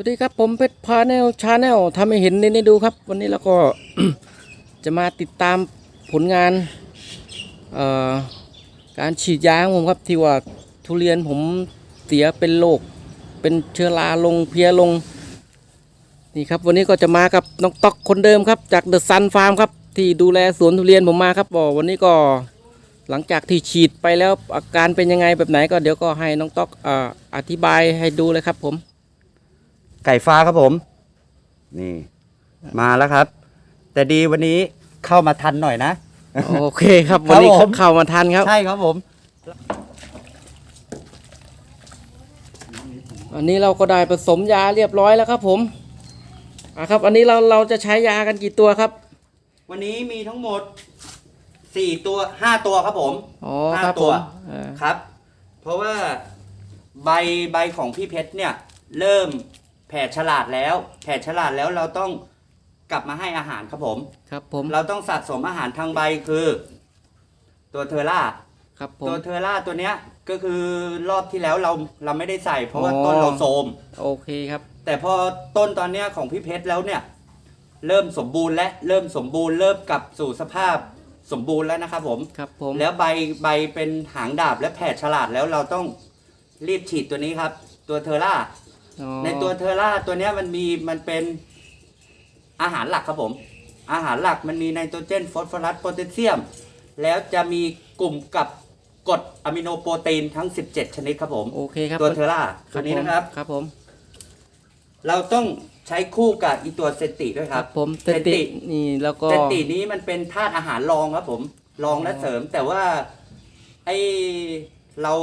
สวัสดีครับผมเพชรพาแนลชาแนลทำให้เห็นในดูครับ วันนี้เราก็ จะมาติดตามผลงานการฉีดยาของผมครับที่ว่าทุเรียนผมเสียเป็นโรคเป็นเชื้อราลงเพียลงนี่ครับ วันนี้ก็จะมากับน้องต๊อกคนเดิมครับ จากเดอะซันฟาร์มครับ ที่ดูแลสวนทุเรียนผมมาครับบอกวันนี้ก็หลังจากที่ฉีดไปแล้วอาการเป็นยังไงแบบไหนก็เดี๋ยวก็ให้น้องต๊อกออธิบายให้ดูเลยครับผม ไก่ฟ้าครับผม นี่ มาแล้วครับ แต่ดีวันนี้เข้ามาทันหน่อยนะ โอเคครับ วันนี้ครับผมเข้ามาทันครับ ใช่ครับผม อันนี้เราก็ได้ผสมยาเรียบร้อยแล้วครับผมอะครับ อันนี้เราเราจะใช้ยากันกี่ตัวครับ วันนี้มีทั้งหมดสี่ตัวห้าตัวครับผมอ๋อห้าครับตัผวมอ่าครับ เพราะว่าใบใบของพี่เพชรเนี่ย เริ่ม แผ่ฉลาดแล้ว แผ่ฉลาดแล้วเราต้องกลับมาให้อาหารครับผม ครับผม เราต้องสะสมอาหารทางใบคือ ตัวเทอร่า ครับผม ตัวเทอร่าตัวเนี้ยก็คือรอบที่แล้วเราเราไม่ได้ใส่ เพราะว่าอ๋อต้นเราโทรมโอเคครับ แต่พอต้นตอนเนี้ยของพี่เพชรแล้วเนี่ย เริ่มสมบูรณ์และเริ่มสมบูรณ์เริ่มกลับสู่สภาพสมบูรณ์แล้วนะครับผมครับผม แล้วใบใบเป็นหางดาบและแผดฉลาดแล้วเราต้องรีบฉีดตัวนี้ครับ ตัวเทอร่า อ๋อ ในตัวเทอร่าตัวเนี้ยมันมีมันเป็นอาหารหลักครับผม อาหารหลักมันมีไนโตรเจนฟอสฟอรัสโพแทสเซียม แล้วจะมีกลุ่มกับกรดอะมิโนโปรตีนทั้ง 17 ชนิดครับผม โอเคครับตัวเทอร่าตัวนี้นะครับ ครับผมเราต้องใช้คู่กับอีตัวเซนติด้วยคครัรับบผมเตเซนติตินี่แล้วก็ เซนตินี้มันเป็นธาตุอาหารรองครับผมรองและเสริมแต่ว่าไอเรา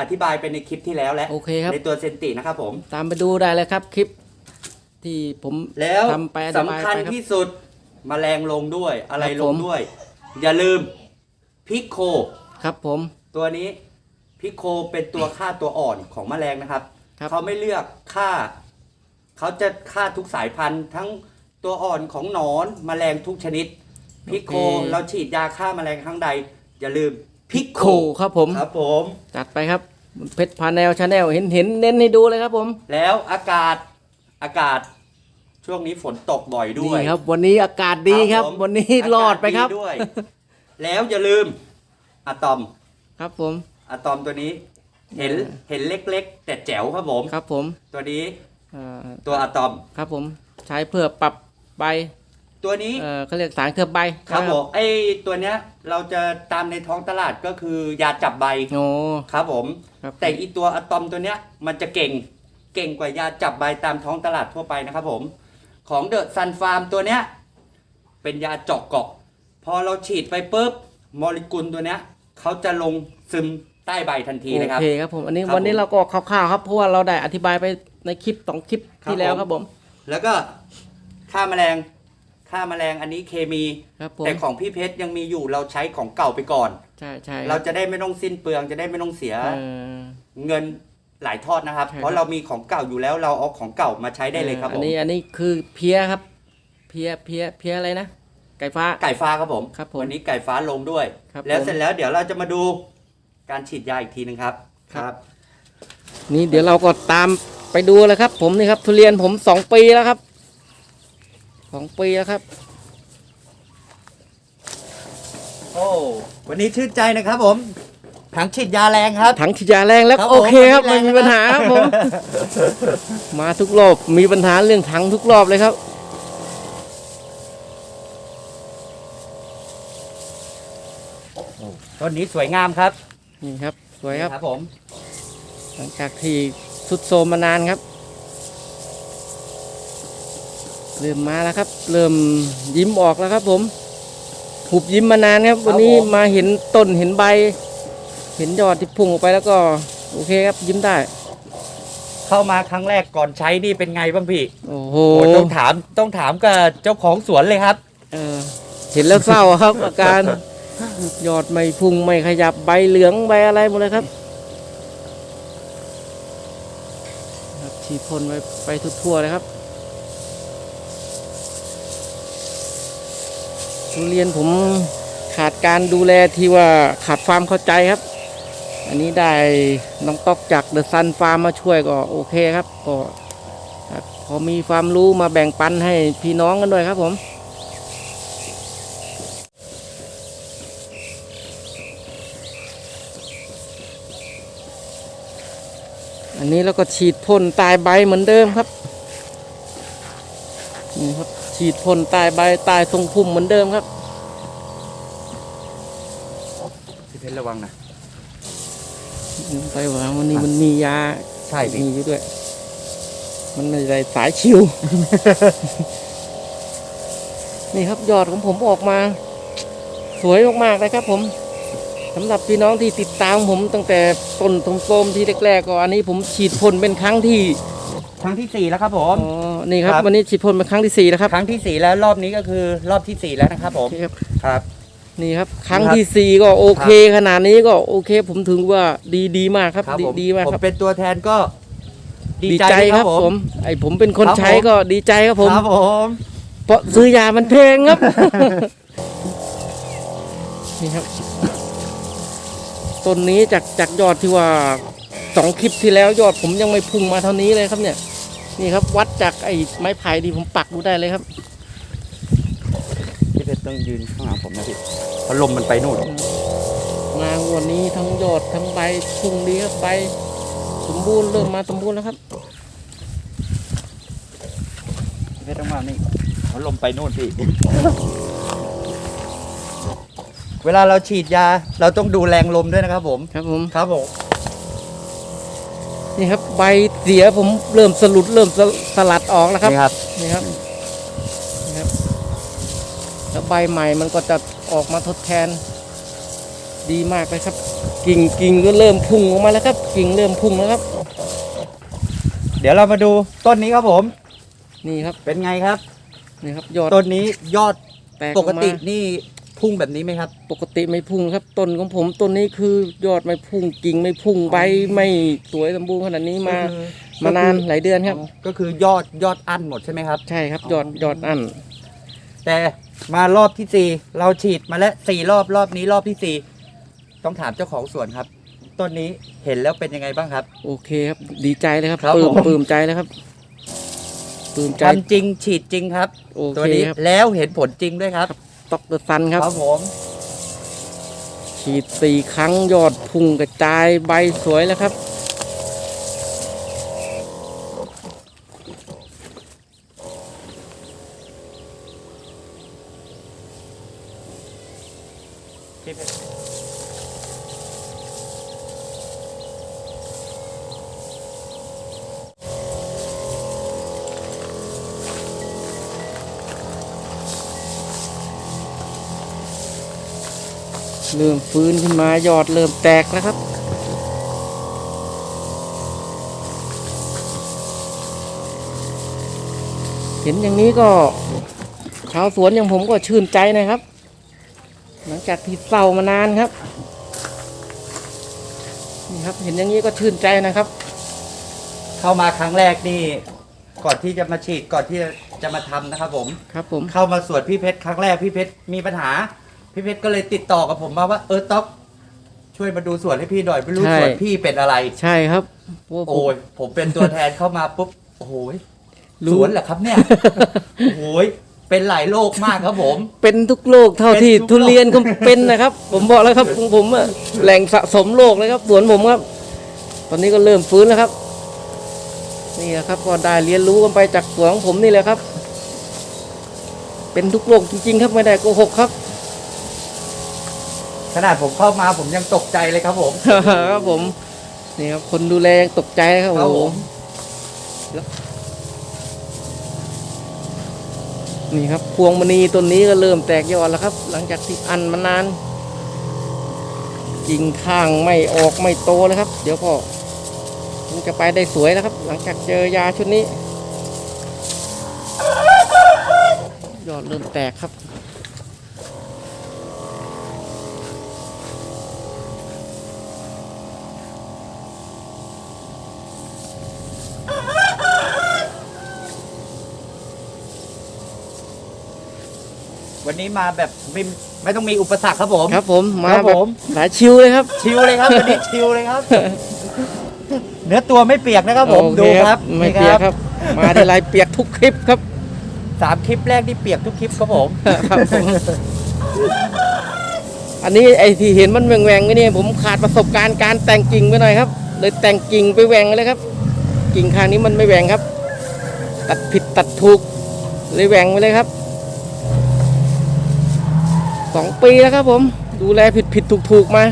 อธิบายไปในคลิปที่แล้วแล้วโอเคครับ ในตัวเซนตินะครับผม ตามไปดูได้เลยครับคลิปที่ผมแล้วทำไปอธิบายสำคัญไปครับ ที่สุดมแมลงลงด้วยอะไรครับลผงมด้วย อย่าลืมพิกโค ครับผม ตัวนี้พิกโคเป็นตัวฆ่าตัวอ่อนของแมลงนะครับ ครับ เขาไม่เลือกฆ่า เขาจะฆ่าทุกสายพันธุ์ ทั้งตัวอ่อนของหนอนแมลงทุกชนิดพิกโคเราฉีดยาฆ่าแมลงครั้งใด อย่าลืมพิกโคโคครับผม ครับผม จัดไปครับ เพชรพาแนลชาแนลเห็นเห็นเน้นให้ดูเลยครับผมแล้วอากาศอากาศช่วงนี้ฝนตกบ่อยด้วยนี่ครับ วันนี้อากาศดีครับผมวันนี้รอดไปครับากาศด้วย แล้วอย่าลืมอะตอมครับผมอะตอมตัวนี้ เห็นเออเห็นเล็ก ๆ แต่แจ๋วครับผมครับผม ตัวนี้เอ่อตัวอะตอมครับผม ใช้เพื่อปรับใบ ตัวนี้เอ่อเขาเรียกสารเคลือบใบครับนะผมไอตัวเนี้ยเราจะตามในท้องตลาดก็คือยาจับใบโอ้ครับผมครับแต่อีตัวอะตอมตัวเนี้ยมันจะเก่งเก่งกว่ายาจับใบตามท้องตลาดทั่วไปนะครับผมของเดอะซันฟาร์มตัวเนี้ยเป็นยาเจาะเกาะ พอเราฉีดไปปุ๊บโมเลกุลตัวเนี้ยเขาจะลงซึมใต้ใบทันทีเลยครับโอเคครับผมอันนี้ครับวันนี้ผมเราก็คร่าวๆครับเพราะว่าเราได้อธิบายไปในคลิปสองคลิปครับที่แล้วผมครับผม แล้วก็ฆ่าแมลง ฆ่าแมลงอันนี้เคมี ครับผมแต่ของพี่เพชรยังมีอยู่เราใช้ของเก่าไปก่อน ใช่ใช่เราจะได้ไม่ต้องสิ้นเปลืองจะได้ไม่ต้องเสีย เอ่อ เงินหลายทอดนะครับ ใช่ครับ เพราะเรามีของเก่าอยู่แล้วเราเอาของเก่ามาใช้ได้เลยครับอัผนมนี้อันนี้คือเพียครับ เพียเพียเพียอะไรนะ ไก่ฟ้า ไก่ฟ้าครับผม ครับผมวันนี้ไก่ฟ้าลงด้วย ครับแล้วผมเสร็จแล้วเดี๋ยวเราจะมาดูการฉีดยาอีกทีหนึ่งครับ ครับ นี่เดี๋ยวเราก็ตามไปดูเลยครับ ผมนี่ครับทุเรียนผมสองปีแล้วครับ สองปีแล้วครับ โอ้วันนี้ชื่นใจนะครับผม ถังฉีดยาแรงครับ ถังฉีดยาแรงแล้วครับโอเคครับผมไม่มีแรงนะครับปัญหาครับผม มาทุกรอบมีปัญหาเรื่องถังทุกรอบเลยครับ ต้นนี้สวยงามครับนี่ครับสวยครับครับผม หลังจากที่สุดโทรมมานานครับ เริ่มมาแล้วครับ เริ่มยิ้มออกแล้วครับ ผมหุบยิ้มมานานครับ วันนี้มาเห็นต้นเห็นใบ เห็นยอดที่พุ่งออกไปแล้วก็ โอเคครับ ยิ้มได้ เข้ามาครั้งแรกก่อนใช้นี่เป็นไงบ้างพี่โอ้โหโอ้ต้องถามต้องถามกับเจ้าของสวนเลยครับเออเห็นแล้วเศร้าครับ อาการยอดไม่พุ่งไม่ขยับใบเหลืองใบอะไรหมดเลยครับครับฉีดพ่นไปไปทั่วๆเลยครับ ทุเรียนผมขาดการดูแลที่ว่าขาดความเข้าใจครับ อันนี้ได้น้องต๊อกจากเดอะซันฟาร์มมาช่วยก็โอเคครับ ก็พอมีความรู้มาแบ่งปันให้พี่น้องกันด้วยครับผมอันนี้แล้วก็ฉีดพ่นตายใบเหมือนเดิมครับ นี่ครับ ฉีดพ่นตายใบตายทรงพุ่มเหมือนเดิมครับพี่เพชรระวังนะไปวางวันนี้มันมียาใช่พี่มีอยู่ด้วย มันไม่ได้สายชิว นี่ครับยอดของผมออกมา สวยมากๆเลยครับ ผมสำหรับพี่น้องที่ติดตามผมตั้งแต่ต้นทมโตมๆที่แรกๆก็อันนี้ผมฉีดพ่นเป็นครั้งที่ ครั้งที่สี่แล้วครับผม อ๋อ นี่ครับ ครับ วันนี้ฉีดพ่นเป็นครั้งที่สี่แล้วครับครั้งที่สี่แล้วรอบนี้ก็คือรอบที่สี่แล้วนะครับผมโอเคครับครับ นี่ครับ ครั้งครับที่สี่ก็โอเค ขนาดนี้ก็โอเค ผมถึงว่าดีดีมากครับครับดีผมดีมากผมครับเป็นตัวแทนก็ดีดีใจใจด้วยครับผมไอผมเป็นคนครับใช้ผม ก็ดีใจครับผม ครับผม เพราะซื้อยามันแพงครับ นี่ครับต้นนี้จากจากยอดที่ว่าสองคลิปที่แล้วยอดผมยังไม่พุ่งมาเท่านี้เลยครับเนี่ย นี่ครับวัดจากไอ้ไม้ไผ่ที่ผมปักดูได้เลยครับพี่เพชรต้องยืนข้างหลังผมนะพี่เพราะลมมันไปนู่นมาวันนี้ทั้งยอดทั้งใบพุ่งดีครับใบสมบูรณ์เริ่มมาสมบูรณ์แล้วครับพี่เพชรต้องมานี่เพราะลมไปนู่นพี่ เวลาเราฉีดยา เราต้องดูแรงลมด้วยนะครับผม ครับผม ครับผม นี่ครับ ใบเสียผมเริ่มสลุดเริ่มสสลัดออกแล้วครับนี่ครับนี่ครับนี่ครับ แล้วใบใหม่มันก็จะออกมาทดแทน ดีมากเลยครับ กิ่งกิ่งก็เริ่มพุ่งออกมาแล้วครับ กิ่งเริ่มพุ่งแล้วครับ เดี๋ยวเรามาดูต้นนี้ครับผม นี่ครับเป็นไงครับนี่ครับยอดต้นนี้ยอดแตกอปอกกมา ตินี่ พุ่งแบบนี้ไหมครับ ปกติไม่พุ่งครับต้นของผมต้นนี้คือยอดไม่พุ่งกิ่งไม่พุ่งใบไม่สวยสมบูรณ์ขนาดนี้มา ก็คือมานานหลายเดือนครับ ก็คือยอดยอดอั้นหมดใช่ไหมครับ ใช่ครับ ยอดยอดอันแต่มารอบที่สี่เราฉีดมาแล้วสี่รอบรอบนี้รอบที่สี่ต้องถามเจ้าของสวนครับ ต้นนี้เห็นแล้วเป็นยังไงบ้างครับ โอเคครับ ดีใจเลยครับครับปลื้มผม ปลื้มใจเลยครับปลื้มใจทำจริงฉีดจริงครับ โอตัวเคนี้ครับ แล้วเห็นผลจริงด้วยครับ ต็อกเดอะซันครับผมฉีดสี่ครั้งยอดพุ่งกระจายใบสวยแล้วครับ เริ่มฟื้นขึ้นมายอดเริ่มแตกแล้วครับ เห็นอย่างนี้ก็ชาวสวนอย่างผมก็ชื่นใจนะครับ หลังจากที่เศร้ามานานครับนี่ครับ เห็นอย่างนี้ก็ชื่นใจนะครับ เข้ามาครั้งแรกนี่ ก่อนที่จะมาฉีดก่อนที่จะมาทำนะครับผม ครับผม เข้ามาสวนพี่เพชรครั้งแรกพี่เพชรมีปัญหา พี่เพชรก็เลยติดต่อกับผมมาว่าเออต๊อกช่วยมาดูสวนให้พี่หน่อยไม่รู้ใช่ สวนพี่เป็นอะไร ใช่ครับโอ้ผม โอ้ยผมเป็นตัวแทนเข้ามาปุ๊บโอ้โหยรู้ สวนเหรอครับเนี่ยโอ้โหยเป็นหลายโรคมากครับผม เป็นทุกโลกเท่าที่เป็นทุกโรคทุเรียนก็เป็นนะครับ ผมบอกแล้วครับของผมอะแหล่งสะสมโลกเลยครับสวนผมครับ ตอนนี้ก็เริ่มฟื้นแล้วครับ นี่แหละครับก็ได้เรียนรู้กันไปจากสวนของผมนี่แหละครับ เป็นทุกโลกจริงๆครับไม่ได้โกหกครับ ขนาดผมเข้ามาผมยังตกใจเลยครับผมครับผม นี่ครับคนดูแลยังตกใจครับครับโอ้โหผมแล้วนี่ครับพวงมณีต้นนี้ก็เริ่มแตกยอดแล้วครับ หลังจากที่อันมานานกิ่งข้างไม่ออกไม่โตเลยครับ เดี๋ยวก็คงจะไปได้สวยแล้วครับ หลังจากเจอยาชุดนี้ ยอดเริ่มแตกครับ วันนี้มาแบบไม่ไม่ต้องมีอุปสรรคครับผม ครับผมมาครับแบผบมหลายชิวเลยครับ ชิลเลยครับวันนี้ชิลเลยครับ เนื้อตัวไม่เปียกนะครับผมโอเดูครับไม่นี่เปียกครับ มาทีไรเปียกทุกคลิปครับ สามคลิปแรกที่เปียกทุกคลิปครับผม ครับผม อันนี้ไอ้ที่เห็นมันแหว่งๆไว้นี่ผมขาดประสบการณ์การแต่งกิ่งไปหน่อยครับ เลยแต่งกิ่งไปแหว่งเลยครับ กิ่งข้างนี้มันไม่แหว่งครับ ตัดผิดตัดถูกเลยแหว่งไปเลยครับ สองปีแล้วครับผม ดูแลผิดผิดถูกถูกๆมา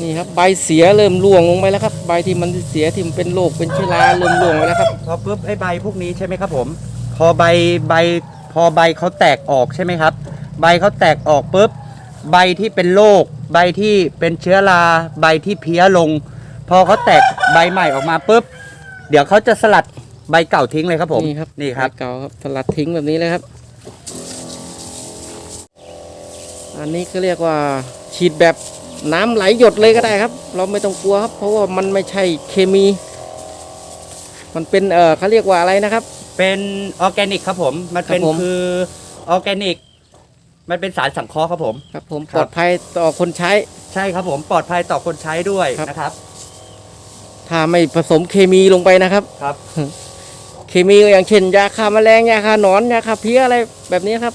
นี่ครับใบเสียเริ่มร่วงลงไปแล้วครับ ใบที่มันเสียที่มันเป็นโรคเป็นเชื้อราเริ่มร่วงไปแล้วครับ พอปุ๊บไอ้ใบพวกนี้ใช่ไหมครับผม พอใบใบพอใบเขาแตกออกใช่ไหมครับ ใบเขาแตกออกปุ๊บใบที่เป็นโรคใบที่เป็นเชื้อราใบที่เพี้ยลง พอเขาแตกใบใหม่ออกมาปุ๊บเดี๋ยวเขาจะสลัดใบเก่าทิ้งเลยครับผมนี่ครับนี่ครับใบเก่าครับสลัดทิ้งแบบนี้เลยครับ อันนี้ก็เรียกว่าฉีดแบบน้ำไหลหยดเลยก็ได้ครับ เราไม่ต้องกลัวครับ เพราะว่ามันไม่ใช่เคมี มันเป็นเออเขาเรียกว่าอะไรนะครับ เป็นออร์แกนิกครับผม มันเป็นครับผม คือออร์แกนิก มันเป็นสารสังเคราะห์ครับผม ครับผมครับปลอดภัยต่อคนใช้ ใช่ครับผมปลอดภัยต่อคนใช้ด้วยครับ นะครับ ถ้าไม่ผสมเคมีลงไปนะครับ ครับ เคมีก็อย่างเช่นยาฆ่าแมลงยาฆ่าหนอนยาฆ่าเพี้ยอะไรแบบนี้ครับ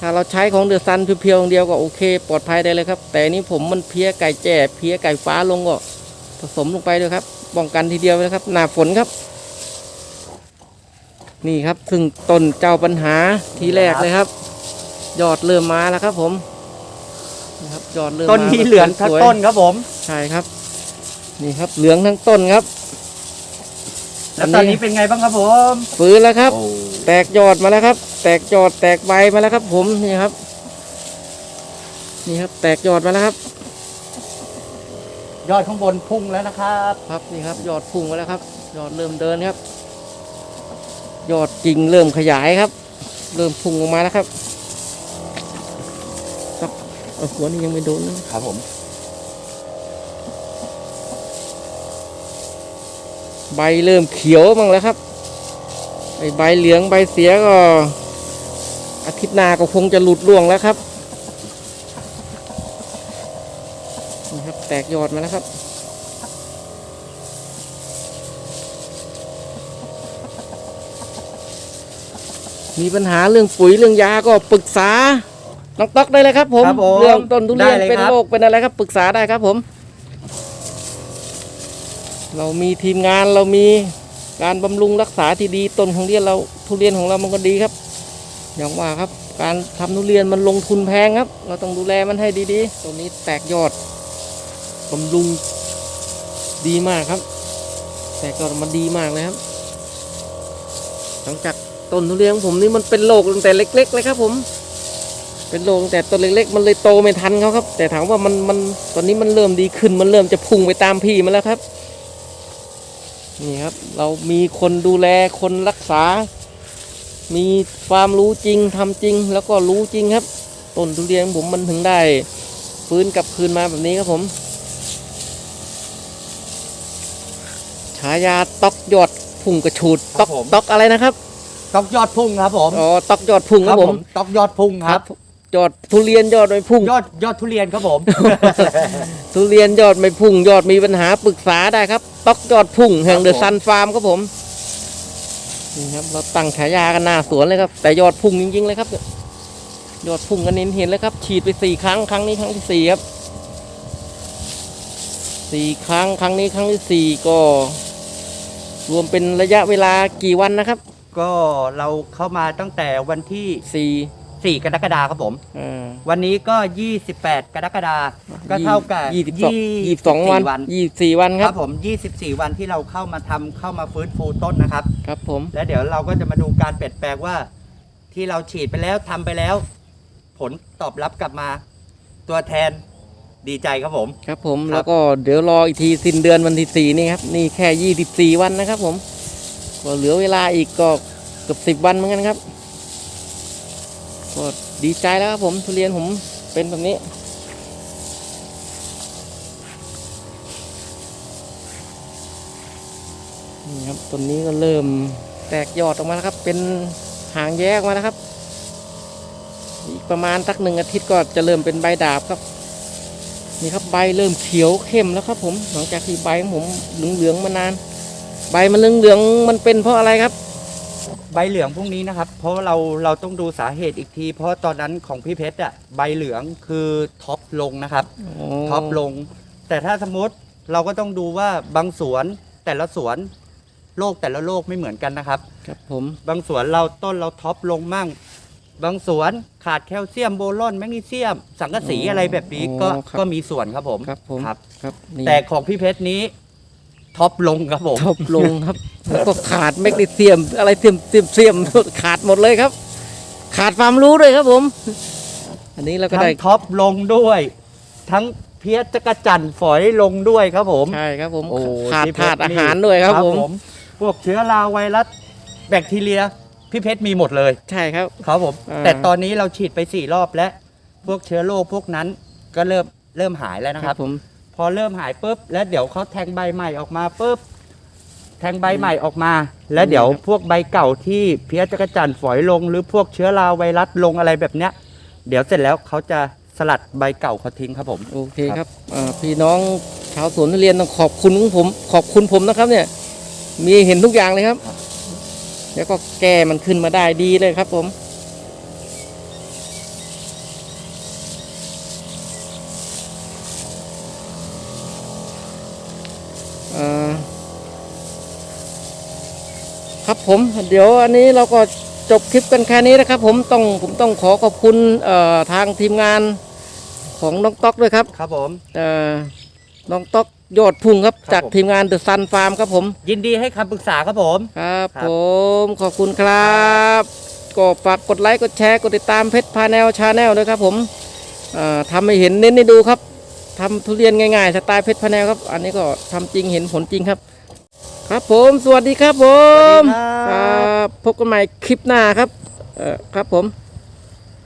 ถ้าเราใช้ของเดือดซันเพียวๆอย่างเดียวก็โอเค ปลอดภัยได้เลยครับ แต่อันนี้ผมมันเพี้ยไก่แจ่เพี้ยไก่ฟ้าลงก็ผสมลงไปด้วยครับป้องกันทีเดียวเลยครับ หน้าฝนครับ นี่ครับซึ่งต้นเจ้าปัญหาทีแรกเลยครับ ยอดเริ่มมาแล้วครับ ผมนะครับยอดเริ่มต้นมานี้เหลืองทั้งสวยๆต้นครับผม ใช่ครับ นี่ครับเหลืองทั้งต้นครับ แล้วตอนนี้เป็นไงบ้างครับผมฟื้นแล้วครับโอ้แตกยอดมาแล้วครับ แตกยอดแตกใบมาแล้วครับ ผมนี่ครับ นี่ครับ แตกยอดมาแล้วครับ ยอดข้างบนพุ่งแล้วนะครับ ครับนี่ครับ ยอดพุ่งมาแล้วครับ ยอดเริ่มเดินครับ ยอดจริงเริ่มขยายครับ เริ่มพุ่งออกมาแล้วครับครับเอาหัวนี่ยังไม่โดนนะครับผม ใบเริ่มเขียวบ้างแล้วครับไอใบเหลืองใบเสียก็ อาทิตย์หน้าก็คงจะหลุดร่วงแล้วครับนี่ครับ แตกยอดมาแล้วครับมีปัญหาเรื่องปุ๋ยเรื่องยาก็ปรึกษา น้องต๊อกได้เลยครับผมครับผมเรื่องต้นทุเรียนได้เลยเป็นครับโรคเป็นอะไรครับปรึกษาได้ครับผม เรามีทีมงานเรามีการบำรุงรักษาที่ดีต้นของเรียนเราทุเรียนของเรามันก็ดีครับ อย่างว่าครับ การทำทุเรียนมันลงทุนแพงครับ เราต้องดูแลมันให้ดีๆตัวนี้แตกยอดบำรุงดีมากครับ แตกยอดมันดีมากเลยครับ หลังจากต้นทุเรียนของผมนี่มันเป็นโรคตั้งแต่เล็ก ๆ เลยครับ ผม เป็นโรคตั้งแต่ต้นเล็ก ๆ มันเลยโตไม่ทันเขาครับ แต่ถามว่ามันมันตอนนี้มันเริ่มดีขึ้นมันเริ่มจะพุ่งไปตามพี่มันแล้วครับ นี่ครับ เรามีคนดูแลคนรักษา มีความรู้จริงทำจริง แล้วก็รู้จริงครับ ต้นทุเรียนของผมมันถึงได้ ฟื้นกลับคืนมาแบบนี้ครับผม ฉายาตอกยอดพุ่งกระฉูดตอกตอกอะไรนะครับ ตอกยอดพุ่งครับผม อ๋อ ตอกยอดพุ่งครับผม ตอกยอดพุ่งครับ ยอดทุเรียนยอดไม่พุ่ง ยอดยอดทุเรียนครับผม ทุเรียนยอดไม่พุ่ง ยอดมีปัญหาปรึกษาได้ครับตอกยอดพุ่งแห่งครับเดอะผมซันฟาร์มครับผมนี่ครับเราตั้งฉายากันหน้าสวนเลยครับ แต่ยอดพุ่งจริงๆเลยครับยอดพุ่งกันเห็นเห็นเลยครับ ฉีดไปสี่ครั้งครั้งนี้ครั้งที่สี่ครับสี่ครั้งครั้งนี้ครั้งที่สี่ก็ รวมเป็นระยะเวลากี่วันนะครับ ก็เราเข้ามาตั้งแต่วันที่สี่ 4 กรกฎาคมครับผมอ่าวันนี้ก็ 28 กรกฎาคมก็เท่ากับยี่สิบสองยี่สิบสองวันวันยี่สิบสี่วันคครัรับบผม24 วันที่เราเข้ามาทำเข้ามาฟื้นฟูต้นนะครับ ครับผม แล้วเดี๋ยวเราก็จะมาดูการเปลี่ยนแปลงว่า ที่เราฉีดไปแล้วทำไปแล้ว ผลตอบรับกลับมา ตัวแทนดีใจครับผม ครับผมครับ แล้วก็เดี๋ยวรออีกทีสิ้นเดือนวันที่สี่นี่ครับนี่แค่ยี่สิบสี่วันนะครับผมก็เหลือเวลาอีกก็เกือบสิบวันเหมือนกันครับ ก็ดีใจแล้วครับผมทุเรียนผมเป็นแบบนี้ นี่ครับต้นนี้ก็เริ่มแตกยอดออกมาแล้วครับ เป็นหางแยกมาแล้วครับ อีกประมาณสักหนึ่งอาทิตย์ก็จะเริ่มเป็นใบดาบครับ นี่ครับใบเริ่มเขียวเข้มแล้วครับ ผมหลังจากที่ใบของผมเหลืองๆมานาน ใบมันเหลืองๆมันเป็นเพราะอะไรครับ ใบเหลืองพวกนี้นะครับ เพราะว่าเราเราต้องดูสาเหตุอีกที เพราะตอนนั้นของพี่เพชรอะใบเหลืองคือท็อปลงนะครับท็อปลง แต่ถ้าสมมติเราก็ต้องดูว่าบางสวนแต่ละสวนโรคแต่ละโรคไม่เหมือนกันนะครับ ครับผมบางสวนเราต้นเราท็อปลงมั่ง บางสวนขาดแคลเซียมโบรอนแมกนีเซียม สังกะสีอะไรแบบนี้ก็ก็มีส่วนครับผมครับผมครับครับนี่แต่ของพี่เพชรนี้ ท็อปลงครับผม ทบลงครับ แล้วก็ขาดแมกนีเซียม อะไรเทียมเทียมเทียมขาดหมดเลยครับ ขาดความรู้ด้วยครับผม อันนี้เราก็ทั้ได้งท็อปลงด้วย ทั้งเพี้ยจักรจันทร์ฝอยลงด้วยครับผม ใช่ครับผมโอ้ขาดพี่เพชขาดนี่อาหารด้วยครับผม พวกเชื้อราไวรัสแบคทีเรียพี่เพชรมีหมดเลยใช่ครับ ครับผม อ่า แต่ตอนนี้เราฉีดไปสี่รอบแล้วพวกเชื้อโรคพวกนั้นก็เริ่มเริ่มหายแล้วนะครับ ผม พอเริ่มหายปุ๊บแล้วเดี๋ยวเขาแทงใบใหม่ออกมาปุ๊บแทงใบใหม่ออกมา แล้วเดี๋ยวพวกใบเก่าที่เพี้ยจักรจันฝอยลง หรือพวกเชื้อราไวรัสลงอะไรแบบเนี้ย เดี๋ยวเสร็จแล้วเขาจะสลัดใบเก่าเขาทิ้งครับผม โอเคครับอ่าพี่น้องชาวสวนทุเรียนต้องขอบคุณของผม ขอบคุณผมนะครับเนี่ย มีเห็นทุกอย่างเลยครับ แล้วก็แก้มันขึ้นมาได้ดีเลยครับผมอ่าครับ ผมเดี๋ยวอันนี้เราก็จบคลิปกันแค่นี้นะครับผมต้องผมต้องขอขอบคุณเอ่อทางทีมงานของน้องต๊อกด้วยครับครับผมเอ่อน้องต๊อกยอดพุ่งครับครับจากผมทีมงานเดอะซันฟาร์มครับผม ยินดีให้คำปรึกษาครับผมครับครับผมขอบคุณครับก็ฝากกดไลค์กดแชร์กดติดตามเพชรพาแนลชาแนลด้วยครับผมเอ่อทำให้เห็นเน้นให้ดูครับทำทุเรียนง่ายๆสไตล์เพชรพาแนลครับ อันนี้ก็ทำจริงเห็นผลจริงครับ ครับผมสวัสดีครับผมสวัสดีครับครับพบกันใหม่คลิปหน้าครับเอ่อครับผม